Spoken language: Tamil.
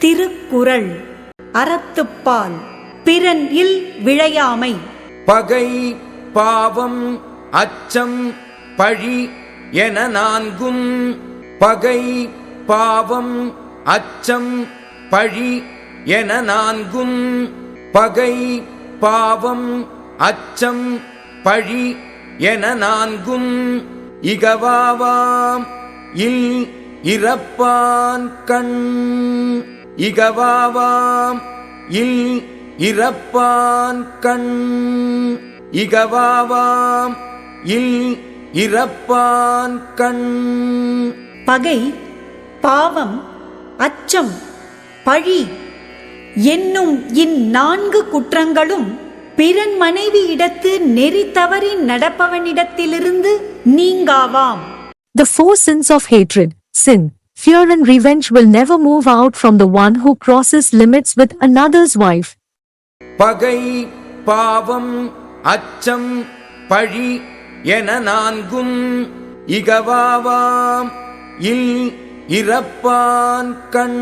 திருக்குறள். அறத்துப்பால் பிறன் இல் விழையாமை. பகை பாவம் அச்சம் பழி என நான்கும். பகை பாவம் அச்சம் பழி என நான்கும். பகை பாவம் அச்சம் பழி என நான்கும். இகவாவாம் இல் இறப்பான் கண். இகவாவாம் இல் இறப்பான் கண். இகவாவாம் இல் இறப்பான் கண். பகை பாவம் அச்சம் பழி என்னும் இந்நான்கு குற்றங்களும் பிறன் மனைவி இடத்து நெறி தவறி நடப்பவனிடத்திலிருந்து நீங்காவாம். The four sins of hatred, sin, fear and revenge will never move out from the one who crosses limits with another's wife. பகை பாவம் அச்சம் பழி என நான்கும் இகவாவாம் இல் இறப்பான் கண்